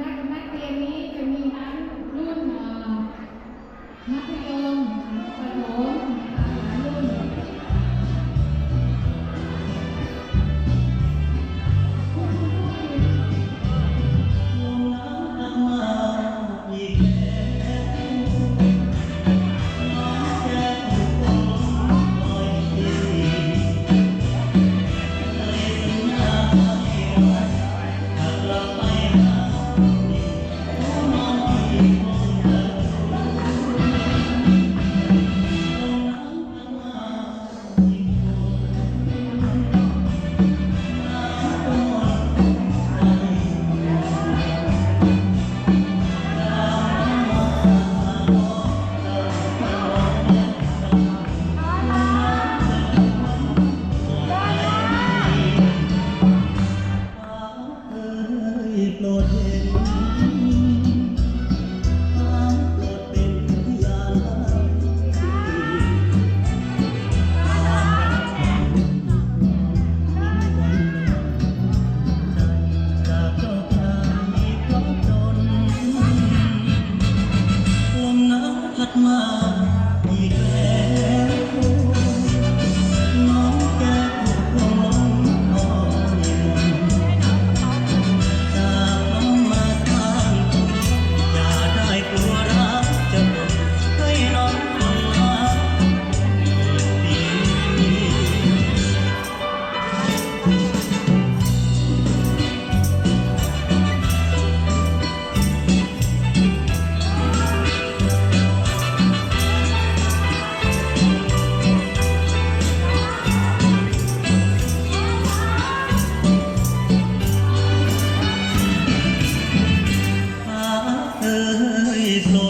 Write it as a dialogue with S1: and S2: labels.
S1: นักนักเรียนนี้จะมีทั้งรุ่นนักเรี
S2: ยน atma Please, Lord.